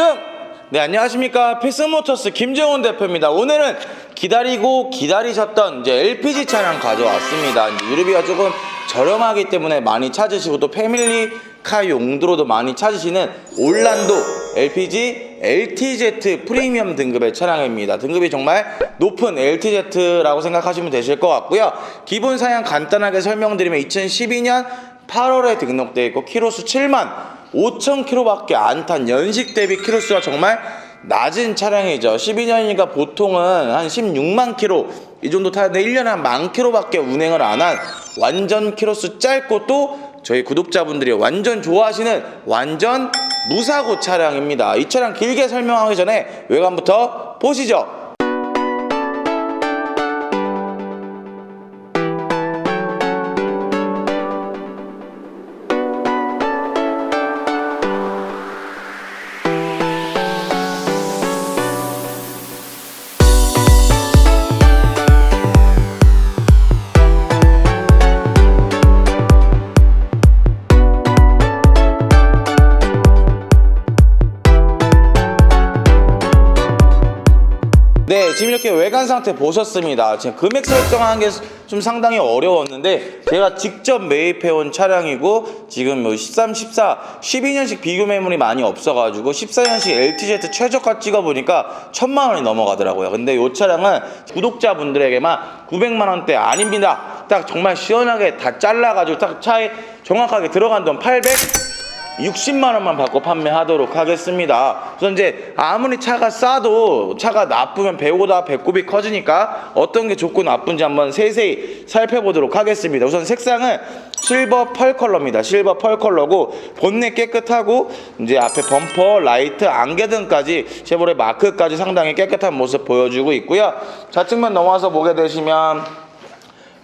필승! 네, 안녕하십니까. 필승모터스 김정훈 대표입니다. 오늘은 기다리고 기다리셨던 이제 LPG 차량 가져왔습니다. 이제 유류비가 조금 저렴하기 때문에 많이 찾으시고 또 패밀리카 용도로도 많이 찾으시는 올란도 LPG LTZ 프리미엄 등급의 차량입니다. 등급이 정말 높은 LTZ라고 생각하시면 되실 것 같고요. 기본 사양 간단하게 설명드리면 2012년 8월에 등록되어 있고 키로수 7만 5천 킬로밖에 안 탄 연식 대비 키로수가 정말 낮은 차량이죠. 12년이니까 보통은 한 16만 킬로 이 정도 타는데 1년에 한만 킬로밖에 운행을 안 한 완전 키로수 짧고 또 저희 구독자분들이 완전 좋아하시는 완전 무사고 차량입니다. 이 차량 길게 설명하기 전에 외관부터 보시죠. 지금 이렇게 외관 상태 보셨습니다. 지금 금액 설정하는 게 좀 상당히 어려웠는데 제가 직접 매입해온 차량이고 지금 뭐 13, 14, 12년식 비교 매물이 많이 없어가지고 14년식 LTZ 최저가 찍어보니까 천만 원이 넘어가더라고요. 근데 이 차량은 구독자분들에게만 900만 원대 아닙니다. 딱 정말 시원하게 다 잘라가지고 딱 차에 정확하게 들어간 돈 800. 60만 원만 받고 판매하도록 하겠습니다. 우선 이제 아무리 차가 싸도 차가 나쁘면 배우보다 배꼽이 커지니까 어떤 게 좋고 나쁜지 한번 세세히 살펴보도록 하겠습니다. 우선 색상은 실버 펄 컬러입니다. 실버 펄 컬러고 본넷 깨끗하고 이제 앞에 범퍼, 라이트, 안개 등까지 쉐보레 마크까지 상당히 깨끗한 모습 보여주고 있고요. 좌측면 넘어와서 보게 되시면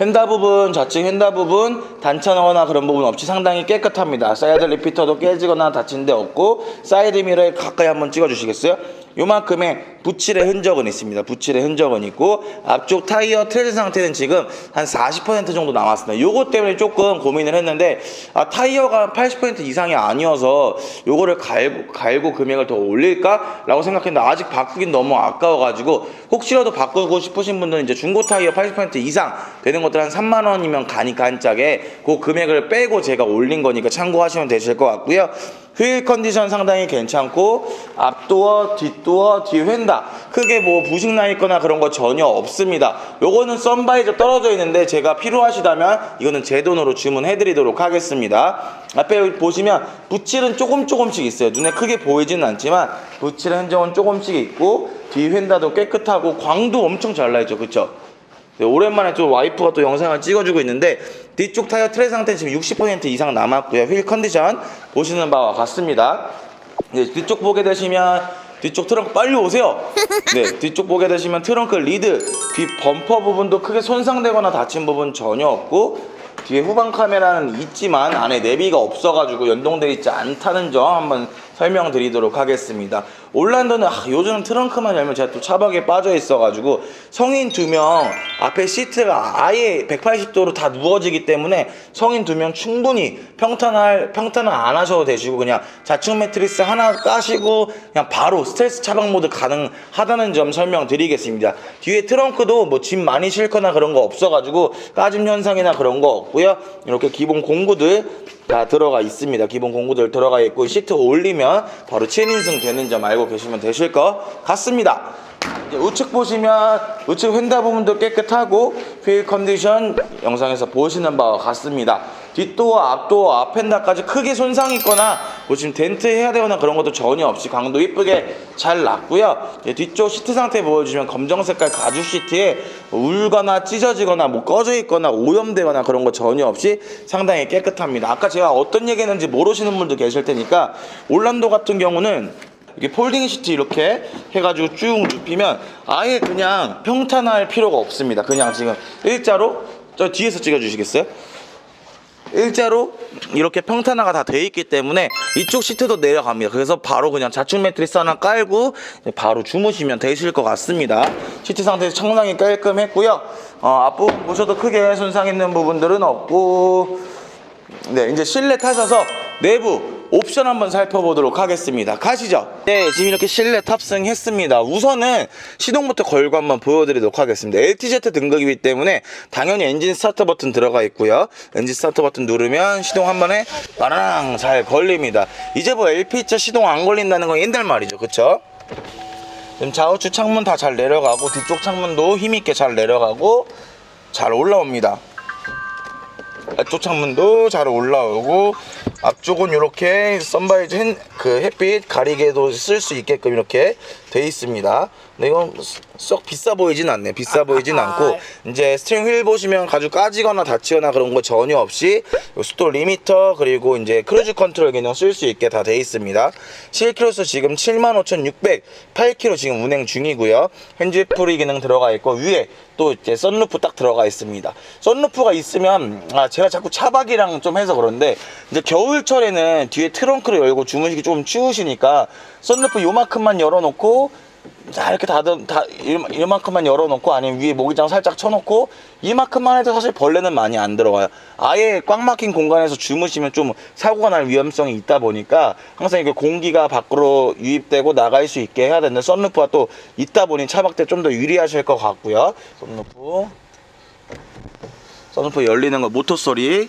휀다 부분, 좌측 휀다 부분 단차나거나 그런 부분 없이 상당히 깨끗합니다. 사이드 리피터도 깨지거나 다친 데 없고 사이드 미러에 가까이 한번 찍어 주시겠어요? 요만큼의 부칠의 흔적은 있습니다. 부칠의 흔적은 있고 앞쪽 타이어 트레드 상태는 지금 한 40% 정도 남았습니다. 요거 때문에 조금 고민을 했는데 아, 타이어가 80% 이상이 아니어서 요거를 갈고, 갈고 금액을 더 올릴까라고 생각했는데 아직 바꾸긴 너무 아까워가지고 혹시라도 바꾸고 싶으신 분들은 이제 중고 타이어 80% 이상 되는 것들 한 3만 원이면 가니까 한 짝에 그 금액을 빼고 제가 올린 거니까 참고하시면 되실 것 같고요. 휠 컨디션 상당히 괜찮고 앞도어, 뒷도어, 뒤 휀다 크게 뭐 부식 나 있거나 그런 거 전혀 없습니다. 요거는 썬바이저 떨어져 있는데 제가 필요하시다면 이거는 제 돈으로 주문해 드리도록 하겠습니다. 앞에 보시면 붓칠은 조금 조금씩 있어요. 눈에 크게 보이지는 않지만 붓칠의 흔적은 조금씩 있고 뒤 휀다도 깨끗하고 광도 엄청 잘 나 있죠. 그쵸? 네, 오랜만에 좀 와이프가 또 영상을 찍어주고 있는데 뒤쪽 타이어 트레 상태는 지금 60% 이상 남았고요. 휠 컨디션 보시는 바와 같습니다. 네, 뒤쪽 보게 되시면 뒤쪽 트렁크 빨리 오세요. 네, 뒤쪽 보게 되시면 트렁크 리드 뒤 범퍼 부분도 크게 손상되거나 다친 부분 전혀 없고 뒤에 후방 카메라는 있지만 안에 내비가 없어가지고 연동되어 있지 않다는 점 한번 설명드리도록 하겠습니다. 올란도는 아, 요즘 트렁크만 열면 제가 또 차박에 빠져 있어가지고 성인 두 명 앞에 시트가 아예 180도로 다 누워지기 때문에 성인 두 명 충분히 평탄할 평탄을 안 하셔도 되시고 그냥 좌측 매트리스 하나 까시고 그냥 바로 스트레스 차박 모드 가능하다는 점 설명드리겠습니다. 뒤에 트렁크도 뭐 짐 많이 싣거나 그런 거 없어가지고 까짐 현상이나 그런 거 없고요. 이렇게 기본 공구들 다 들어가 있습니다. 기본 공구들 들어가 있고 시트 올리면 바로 7인승 되는 점 알고 계시면 되실 것 같습니다. 우측 보시면 우측 휀다 부분도 깨끗하고 휠 컨디션 영상에서 보시는 바와 같습니다. 뒷도어, 앞도어, 앞엔다까지 크게 손상이 있거나 뭐 지금 덴트 해야 되거나 그런 것도 전혀 없이 강도 이쁘게 잘 났고요. 뒤쪽 시트 상태 보여주시면 검정 색깔 가죽 시트에 울거나 찢어지거나 뭐 꺼져 있거나 오염되거나 그런 거 전혀 없이 상당히 깨끗합니다. 아까 제가 어떤 얘기 했는지 모르시는 분도 계실 테니까 올란도 같은 경우는 이게 폴딩 시트 이렇게 해가지고 쭉 눕히면 아예 그냥 평탄할 필요가 없습니다. 그냥 지금 일자로 저 뒤에서 찍어주시겠어요? 일자로 이렇게 평탄화가 다 돼 있기 때문에 이쪽 시트도 내려갑니다. 그래서 바로 그냥 좌측 매트리스 하나 깔고 바로 주무시면 되실 것 같습니다. 시트 상태 상당히 깔끔했고요. 어, 앞부분 보셔도 크게 손상 있는 부분들은 없고 네, 이제 실내 타셔서 내부 옵션 한번 살펴보도록 하겠습니다. 가시죠. 네, 지금 이렇게 실내 탑승했습니다. 우선은 시동부터 걸고 한번 보여드리도록 하겠습니다. LTZ 등급이기 때문에 당연히 엔진 스타트 버튼 들어가 있고요. 엔진 스타트 버튼 누르면 시동 한 번에 빠라랑 잘 걸립니다. 이제 뭐 LP차 시동 안 걸린다는 건 옛날 말이죠. 그쵸? 지금 좌우측 창문 다 잘 내려가고 뒤쪽 창문도 힘있게 잘 내려가고 잘 올라옵니다. 앞쪽 창문도 잘 올라오고 앞쪽은 이렇게 선바이즈 햇- 그 햇빛 가리개도 쓸 수 있게끔 이렇게 돼 있습니다. 근데 이건 썩 비싸 보이진 않네. 비싸 보이진 않고 이제 스티링 휠 보시면 가죽 까지거나 다치거나 그런 거 전혀 없이 요 속도 리미터 그리고 이제 크루즈 컨트롤 기능 쓸 수 있게 다 돼 있습니다. 7km 지금 75,600 8km 지금 운행 중이고요. 핸즈 프리 기능 들어가 있고 위에 또 이제 썬루프 딱 들어가 있습니다. 썬루프가 있으면 아 제가 자꾸 차박이랑 좀 해서 그런데 이제 겨울 철에는 뒤에 트렁크를 열고 주무시기 좀 추우시니까 썬루프 요만큼만 열어놓고 자 이렇게 닫은 다 이만- 이만큼만 열어놓고 아니면 위에 모기장 살짝 쳐놓고 이만큼만 해도 사실 벌레는 많이 안 들어가요. 아예 꽉 막힌 공간에서 주무시면 좀 사고가 날 위험성이 있다 보니까 항상 이게 공기가 밖으로 유입되고 나갈 수 있게 해야 되는데 썬루프가 또 있다 보니 차박 때좀더 유리하실 것 같고요. 썬루프 썬루프 열리는 거 모터 소리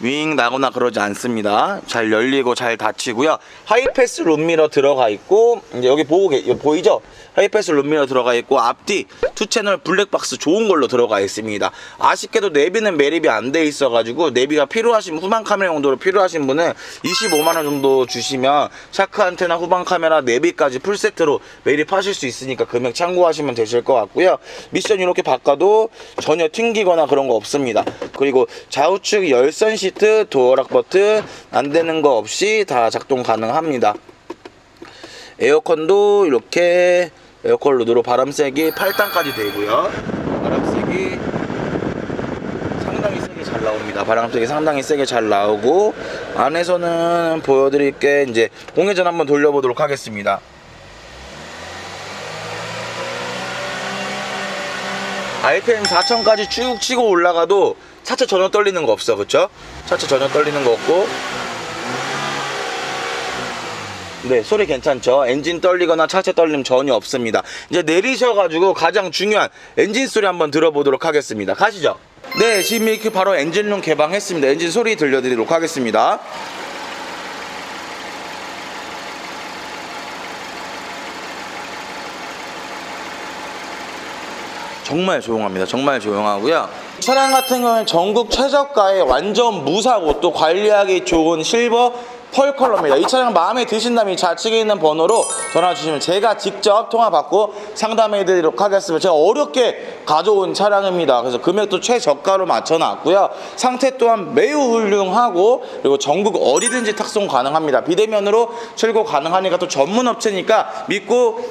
윙 나거나 그러지 않습니다. 잘 열리고 잘 닫히고요. 하이패스 룸미러 들어가 있고 이제 여기 보고 계, 보이죠? 하이패스 룸미러 들어가 있고 앞뒤 투 채널 블랙박스 좋은 걸로 들어가 있습니다. 아쉽게도 내비는 매립이 안 돼 있어가지고 내비가 필요하신 후방 카메라 용도로 필요하신 분은 25만 원 정도 주시면 샤크 안테나 후방 카메라 내비까지 풀 세트로 매립하실 수 있으니까 금액 참고하시면 되실 것 같고요. 미션 이렇게 바꿔도 전혀 튕기거나 그런 거 없습니다. 그리고 좌우측 열선 시 트, 도어락 버튼 안 되는 거 없이 다 작동 가능합니다. 에어컨도 이렇게 에어컨 루드로 바람 세기 8단까지 되고요. 바람 세기 상당히 세게 잘 나옵니다. 바람 세기 상당히 세게 잘 나오고 안에서는 보여드릴 게 이제 공회전 한번 돌려보도록 하겠습니다. RPM 4000까지 쭉 치고 올라가도 차체 전혀 떨리는 거 없어 그쵸? 차체 전혀 떨리는 거 없고 네 소리 괜찮죠? 엔진 떨리거나 차체 떨림 전혀 없습니다 이제 내리셔가지고 가장 중요한 엔진 소리 한번 들어보도록 하겠습니다 가시죠 네 이렇게 바로 엔진룸 개방했습니다 엔진 소리 들려드리도록 하겠습니다 정말 조용합니다. 정말 조용하고요. 이 차량 같은 경우는 전국 최저가의 완전 무사고 또 관리하기 좋은 실버 펄 컬러입니다. 이 차량 마음에 드신다면 이 좌측에 있는 번호로 전화 주시면 제가 직접 통화 받고 상담해 드리도록 하겠습니다. 제가 어렵게 가져온 차량입니다. 그래서 금액도 최저가로 맞춰 놨고요. 상태 또한 매우 훌륭하고 그리고 전국 어디든지 탁송 가능합니다. 비대면으로 출고 가능하니까 또 전문 업체니까 믿고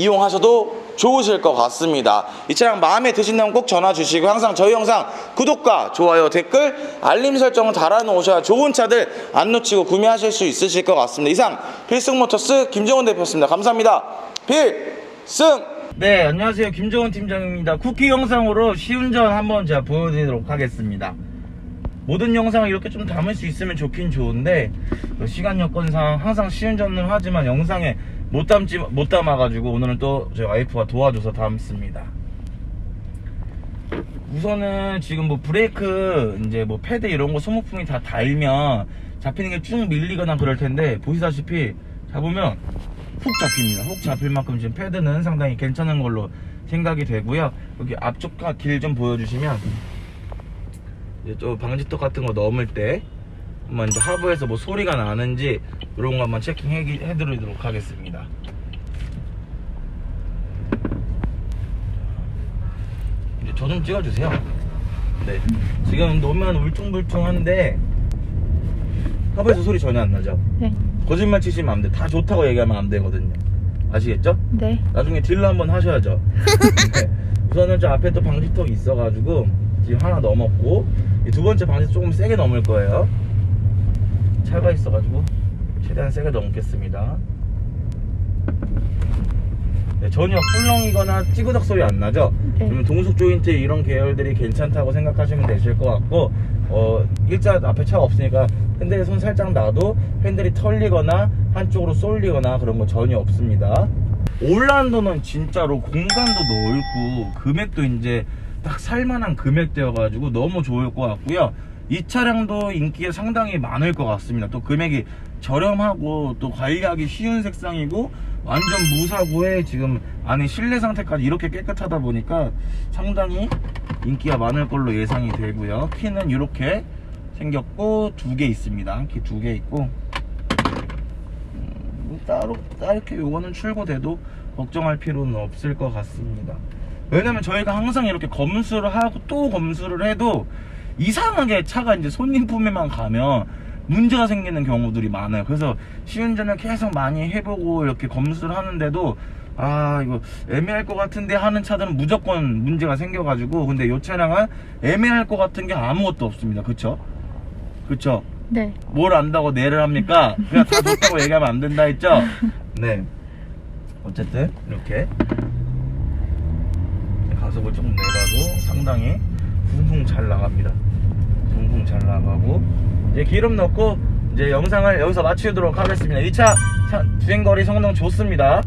이용하셔도 좋으실 것 같습니다. 이 차량 마음에 드신다면 꼭 전화 주시고 항상 저희 영상 구독과 좋아요, 댓글, 알림 설정을 달아놓으셔야 좋은 차들 안 놓치고 구매하실 수 있으실 것 같습니다. 이상 필승모터스 김정은 대표였습니다. 감사합니다. 필승! 네, 안녕하세요. 김정은 팀장입니다. 쿠키 영상으로 시운전 한번 제가 보여드리도록 하겠습니다. 모든 영상을 이렇게 좀 담을 수 있으면 좋긴 좋은데 그 시간 여건상 항상 시운전을 하지만 영상에 못 담지 못 담아가지고 오늘은 또 저희 와이프가 도와줘서 담습니다. 우선은 지금 뭐 브레이크 이제 뭐 패드 이런 거 소모품이 다 닳으면 잡히는 게 쭉 밀리거나 그럴 텐데 보시다시피 잡으면 훅 잡힙니다. 훅 잡힐 만큼 지금 패드는 상당히 괜찮은 걸로 생각이 되고요. 여기 앞쪽 길좀 보여주시면 이제 또 방지턱 같은 거 넘을 때 한번 이제 하부에서 뭐 소리가 나는지 이런 거 한번 체킹 해, 해드리도록 하겠습니다. 이제 저 좀 찍어주세요. 네. 지금 노면 울퉁불퉁한데 하부에서 소리 전혀 안 나죠? 네. 거짓말 치시면 안 돼. 다 좋다고 얘기하면 안 되거든요. 아시겠죠? 네. 나중에 딜러 한번 하셔야죠. 네. 우선은 저 앞에 또 방지턱이 있어가지고 지금 하나 넘었고 이두 번째 방지 턱 조금 세게 넘을 거예요. 있어가지고 최대한 세게 넘겠습니다. 네, 전혀 꿀렁이거나 찌그덕 소리 안 나죠? 네. 그러면 동속 조인트 이런 계열들이 괜찮다고 생각하시면 되실 것 같고 어 일자 앞에 차가 없으니까 핸들에 손 살짝 놔도 핸들이 털리거나 한쪽으로 쏠리거나 그런 거 전혀 없습니다 올란도는 진짜로 공간도 넓고 금액도 이제 딱 살만한 금액대여가지고 너무 좋을 것 같고요. 이 차량도 인기가 상당히 많을 것 같습니다. 또 금액이 저렴하고 또 관리하기 쉬운 색상이고 완전 무사고에 지금 안에 실내 상태까지 이렇게 깨끗하다 보니까 상당히 인기가 많을 걸로 예상이 되고요. 키는 이렇게 생겼고 두 개 있습니다. 키 두 개 있고. 음, 따로 이렇게 요거는 출고돼도 걱정할 필요는 없을 것 같습니다 왜냐면 저희가 항상 이렇게 검수를 하고 또 검수를 해도 이상하게 차가 이제 손님 품에만 가면 문제가 생기는 경우들이 많아요. 그래서 시운전을 계속 많이 해보고 이렇게 검수를 하는데도 아 이거 애매할 것 같은데 하는 차들은 무조건 문제가 생겨가지고 근데 이 차량은 애매할 것 같은 게 아무것도 없습니다. 그쵸? 그쵸? 네. 뭘 안다고 내를 합니까? 그냥 다 좋다고 얘기하면 안 된다 했죠? 네. 어쨌든 이렇게 가속을 조금 내봐도 상당히 붕붕 잘 나갑니다. 붕붕 잘 나가고 이제 기름 넣고 이제 영상을 여기서 마치도록 하겠습니다. 이 차 주행거리 성능 좋습니다.